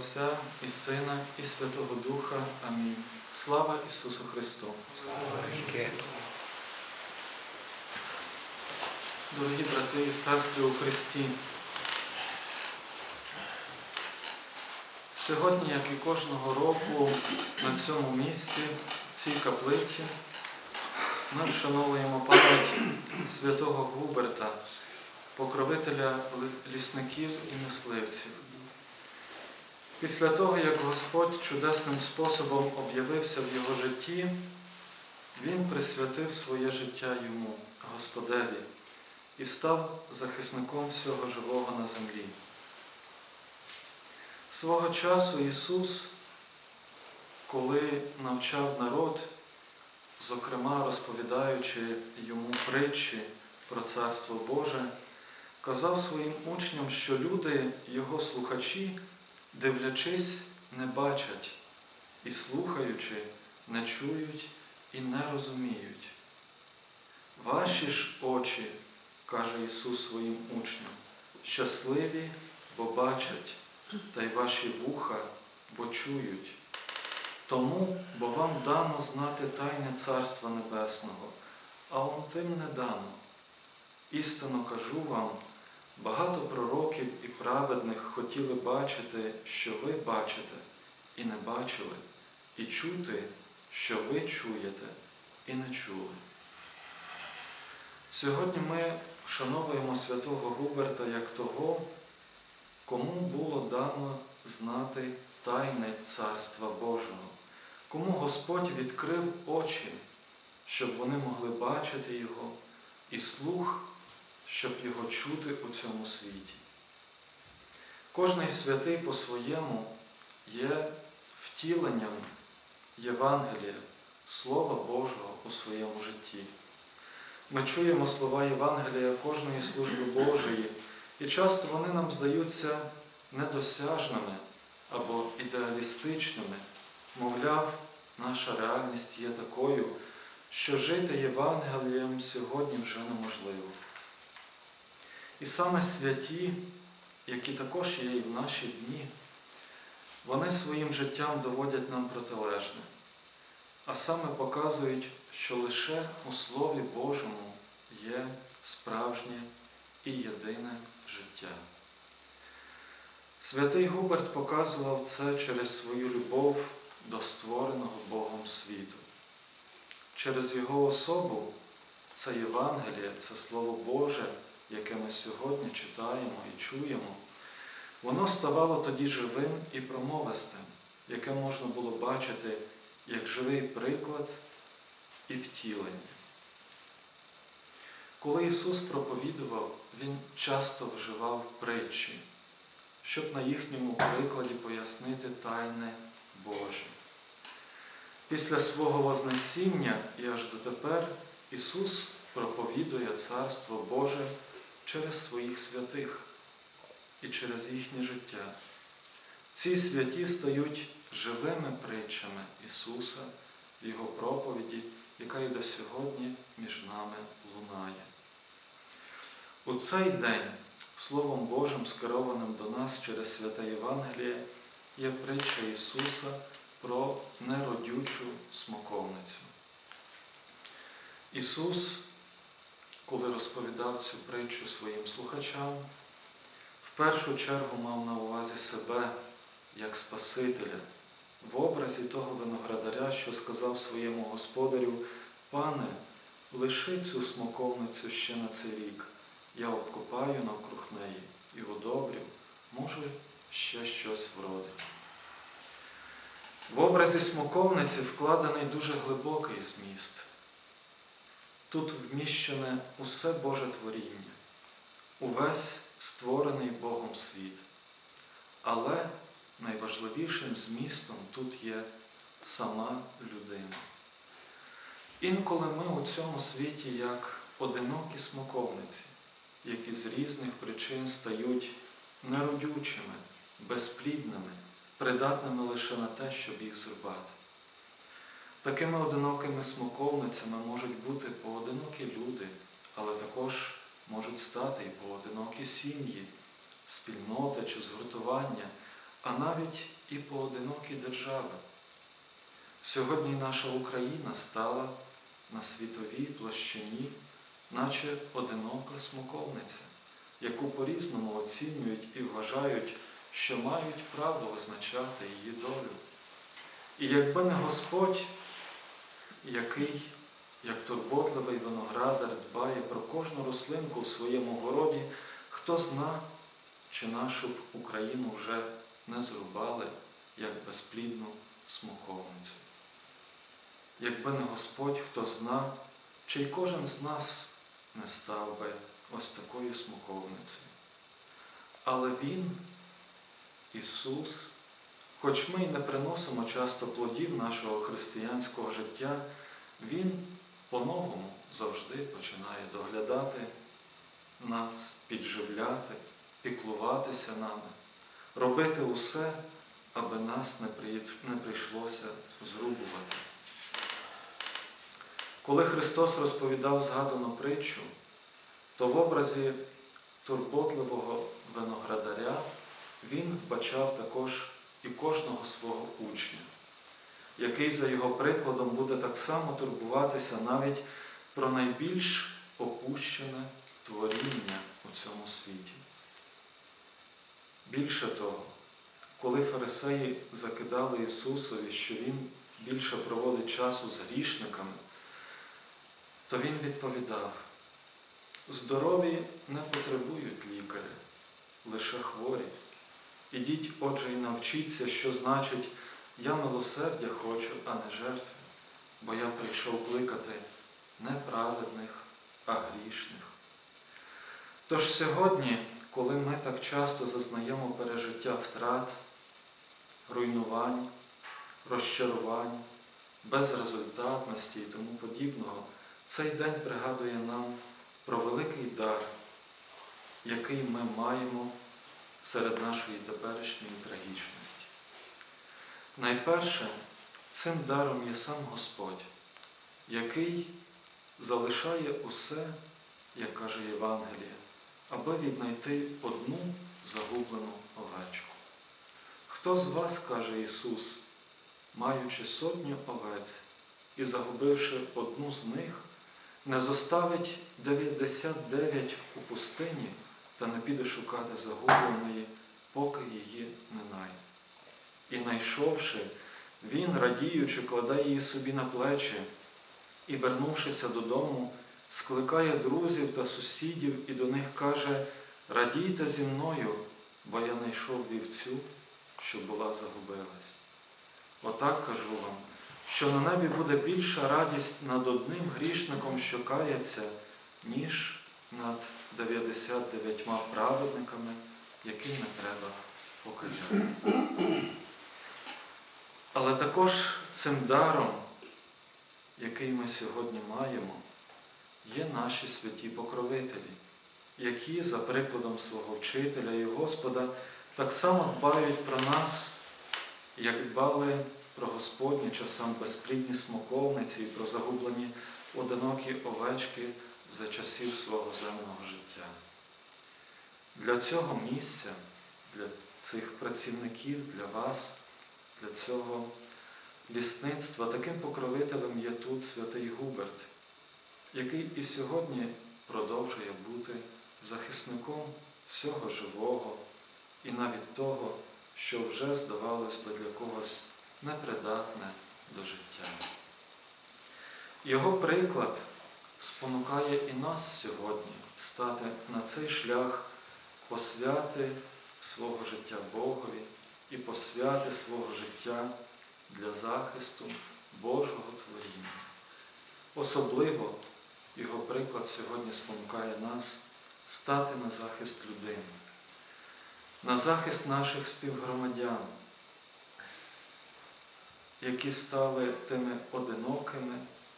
Отця і Сина, і Святого Духа. Амінь. Слава Ісусу Христу! Дорогі брати і сестри у Христі, сьогодні, як і кожного року, на цьому місці, в цій каплиці, ми вшановуємо пам'ять святого Губерта, покровителя лісників і мисливців. Після того, як Господь чудесним способом об'явився в його житті, Він присвятив своє життя йому, Господеві, і став захисником всього живого на землі. Свого часу Ісус, коли навчав народ, зокрема розповідаючи йому притчі про Царство Боже, казав своїм учням, що люди, його слухачі, дивлячись, не бачать, і слухаючи, не чують і не розуміють. Ваші ж очі, каже Ісус своїм учням, щасливі, бо бачать, та й ваші вуха, бо чують. Тому, бо вам дано знати тайне Царства Небесного, а он тим не дано. Істинно кажу вам, багато пророків і праведних хотіли бачити, що ви бачите, і не бачили, і чути, що ви чуєте, і не чули. Сьогодні ми вшановуємо святого Губерта як того, кому було дано знати тайне Царства Божого, кому Господь відкрив очі, щоб вони могли бачити Його, і слух, щоб Його чути у цьому світі. Кожний святий по-своєму є втіленням Євангелія, Слова Божого у своєму житті. Ми чуємо слова Євангелія кожної служби Божої, і часто вони нам здаються недосяжними або ідеалістичними. Мовляв, наша реальність є такою, що жити Євангелієм сьогодні вже неможливо. І саме святі, які також є і в наші дні, вони своїм життям доводять нам протилежне, а саме показують, що лише у Слові Божому є справжнє і єдине життя. Святий Губерт показував це через свою любов до створеного Богом світу. Через його особу це Євангеліє, це Слово Боже, яке ми сьогодні читаємо і чуємо, воно ставало тоді живим і промовистим, яке можна було бачити як живий приклад і втілення. Коли Ісус проповідував, Він часто вживав притчі, щоб на їхньому прикладі пояснити тайне Боже. Після свого Вознесіння і аж дотепер Ісус проповідує Царство Боже через своїх святих і через їхнє життя. Ці святі стають живими притчами Ісуса в Його проповіді, яка і до сьогодні між нами лунає. У цей день Словом Божим, скерованим до нас через святе Євангеліє, є притча Ісуса про неродючу смоковницю. Ісус, коли розповідав цю притчу своїм слухачам, в першу чергу мав на увазі себе як Спасителя, в образі того виноградаря, що сказав своєму господарю, Пане, лиши цю смоковницю ще на цей рік, я обкопаю навкруг неї і удобрю, може, ще щось вродить. В образі смоковниці вкладений дуже глибокий зміст. Тут вміщене усе Боже творіння, увесь створений Богом світ. Але найважливішим змістом тут є сама людина. Інколи ми у цьому світі як одинокі смоковниці, які з різних причин стають неродючими, безплідними, придатними лише на те, щоб їх зрубати. Такими одинокими смоковницями можуть бути поодинокі люди, але також можуть стати і поодинокі сім'ї, спільноти чи згуртування, а навіть і поодинокі держави. Сьогодні наша Україна стала на світовій площині, наче одинока смоковниця, яку по-різному оцінюють і вважають, що мають право визначати її долю. І якби не Господь, який, як турботливий виноградар, дбає про кожну рослинку в своєму городі, хто зна, чи нашу б Україну вже не зрубали, як безплідну смоковницю. Якби не Господь, хто зна, чи й кожен з нас не став би ось такою смоковницею. Але Він, Ісус, хоч ми й не приносимо часто плодів нашого християнського життя, Він по-новому завжди починає доглядати нас, підживляти, піклуватися нами, робити усе, аби нас не прийшлося зрубувати. Коли Христос розповідав згадану притчу, то в образі турботливого виноградаря Він вбачав також і кожного свого учня, який за його прикладом буде так само турбуватися навіть про найбільш опущене творіння у цьому світі. Більше того, коли фарисеї закидали Ісусові, що Він більше проводить часу з грішниками, то Він відповідав, здорові не потребують лікаря, лише хворі. Ідіть, отже, і навчіться, що значить я милосердя хочу, а не жертви, бо я прийшов кликати не праведних, а грішних. Тож сьогодні, коли ми так часто зазнаємо пережиття втрат, руйнувань, розчарувань, безрезультатності і тому подібного, цей день пригадує нам про великий дар, який ми маємо серед нашої теперішньої трагічності. Найперше, цим даром є сам Господь, який залишає усе, як каже Євангеліє, аби віднайти одну загублену овечку. Хто з вас, каже Ісус, маючи сотню овець і загубивши одну з них, не зоставить 99 у пустині та не піде шукати загубленої, поки її не найде. І найшовши, він, радіючи, кладе її собі на плечі і, вернувшися додому, скликає друзів та сусідів і до них каже: Радійте зі мною, бо я знайшов вівцю, що була загубилась. Отак кажу вам, що на небі буде більша радість над одним грішником, що кається, ніж над 99 праведниками, яким не треба покаяти. Але також цим даром, який ми сьогодні маємо, є наші святі покровителі, які, за прикладом свого вчителя і Господа, так само дбають про нас, як дбали про Господні часам безплідні смоковниці і про загублені одинокі овечки за часів свого земного життя. Для цього місця, для цих працівників, для вас, для цього лісництва таким покровителем є тут святий Губерт, який і сьогодні продовжує бути захисником всього живого і навіть того, що вже, здавалось би, для когось непридатне до життя. Його приклад спонукає і нас сьогодні стати на цей шлях посвяти свого життя Богові і посвяти свого життя для захисту Божого творіння. Особливо його приклад сьогодні спонукає нас стати на захист людини, на захист наших співгромадян, які стали тими одинокими,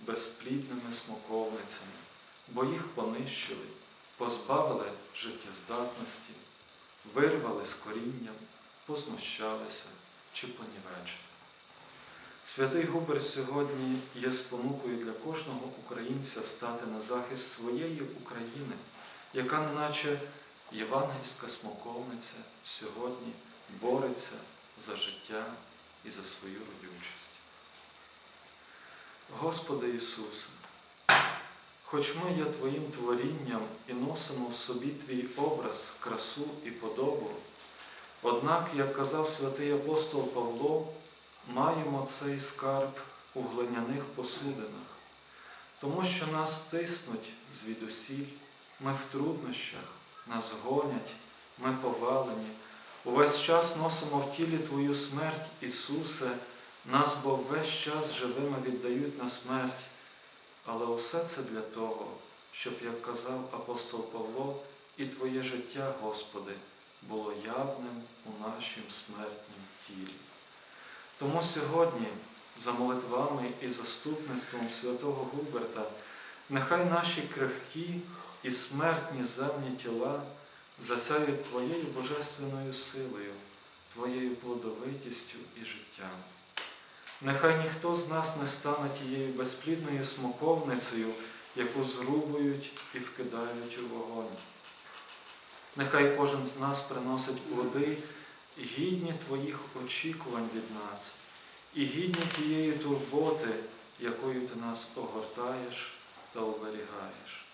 безплідними смоковницями, бо їх понищили, позбавили життєздатності, вирвали з корінням, познущалися чи понівечили. Святий Губер сьогодні є спонукою для кожного українця стати на захист своєї України, яка, наче євангельська смоковниця, сьогодні бореться за життя і за свою родючість. Господи Ісусе, хоч ми є Твоїм творінням і носимо в собі Твій образ, красу і подобу, однак, як казав святий апостол Павло, маємо цей скарб у глиняних посудинах, тому що нас тиснуть звідусіль, ми в труднощах, нас гонять, ми повалені. Увесь час носимо в тілі Твою смерть, Ісусе, нас бо весь час живими віддають на смерть. Але усе це для того, щоб, як казав апостол Павло, і Твоє життя, Господи, було явним у нашім смертнім тілі. Тому сьогодні, за молитвами і заступництвом святого Губерта, нехай наші крихкі і смертні земні тіла засяють Твоєю божественною силою, Твоєю плодовитістю і життям. Нехай ніхто з нас не стане тією безплідною смоковницею, яку зрубують і вкидають у вогонь. Нехай кожен з нас приносить плоди, гідні Твоїх очікувань від нас, і гідні тієї турботи, якою Ти нас огортаєш та оберігаєш.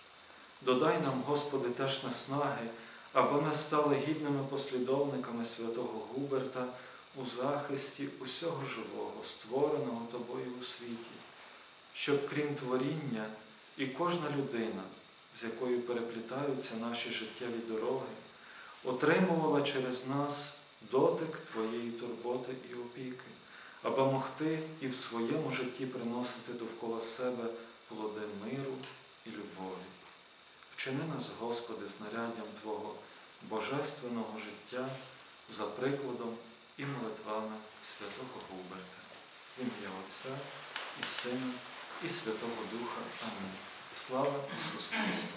Додай нам, Господи, теж наснаги, аби ми стали гідними послідовниками святого Губерта у захисті усього живого, створеного Тобою у світі, щоб крім творіння і кожна людина, з якою переплітаються наші життєві дороги, отримувала через нас дотик Твоєї турботи і опіки, аби могти і в своєму житті приносити довкола себе плоди миру і любові. Вчини нас, Господи, знаряддям Твого божественного життя за прикладом і молитвами святого Губерта. Ім'я Отця і Сина, і Святого Духа. Амінь. Слава Ісусу Христу!